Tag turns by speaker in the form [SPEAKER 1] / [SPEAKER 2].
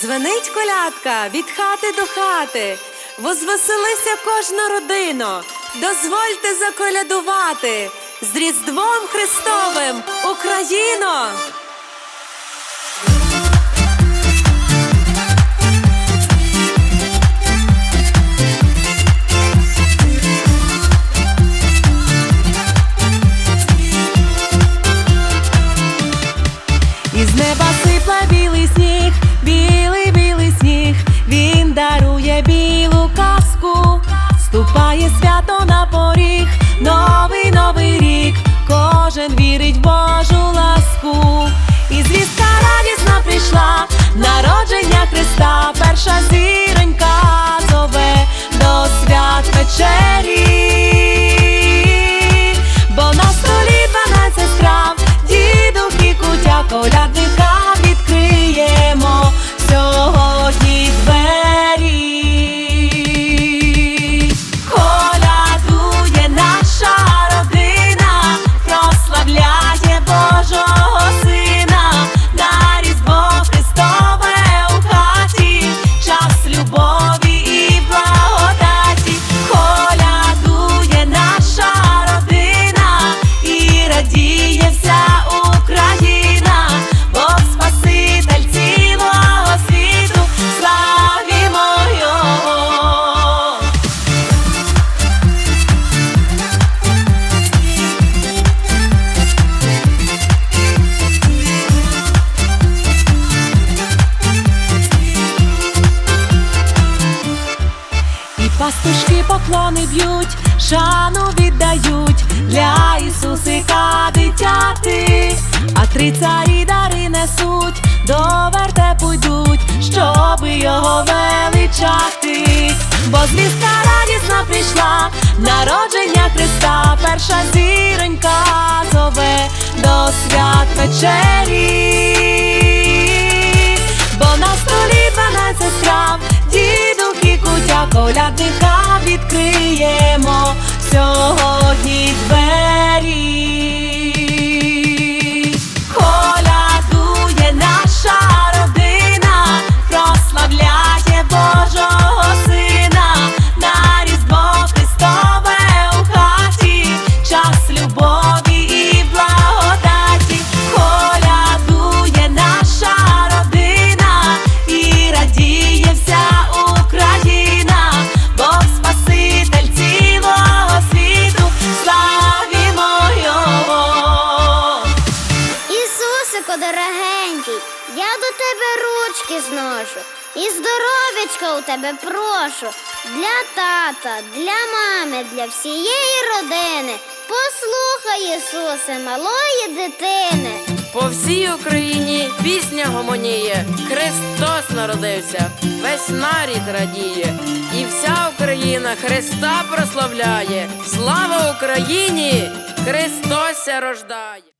[SPEAKER 1] Дзвенить колядка від хати до хати. Возвеселися кожна родина. Дозвольте заколядувати з Різдвом Христовим Україно! Ступає свято на поріг, новий новий рік, кожен вірить в Божу ласку. І звістка радісна прийшла, народження Христа, перша зіронька пастушки поклони б'ють, шану віддають для Ісусика дитяти, а три царі дари несуть, до вертепу йдуть, щоби його величати. Бо звістка радісна прийшла, народження Христа, перша зіронька зове до свят вечері. Кутя колядника відкриємо. Сьогодні
[SPEAKER 2] дорогенький, я до тебе ручки зношу, і здоров'ячка у тебе прошу. Для тата, для мами, для всієї родини. Послухай, Ісусе, малої дитини.
[SPEAKER 3] По всій Україні пісня гомоніє, Христос народився, весь нарід радіє, і вся Україна Христа прославляє. Слава Україні! Христос рождає!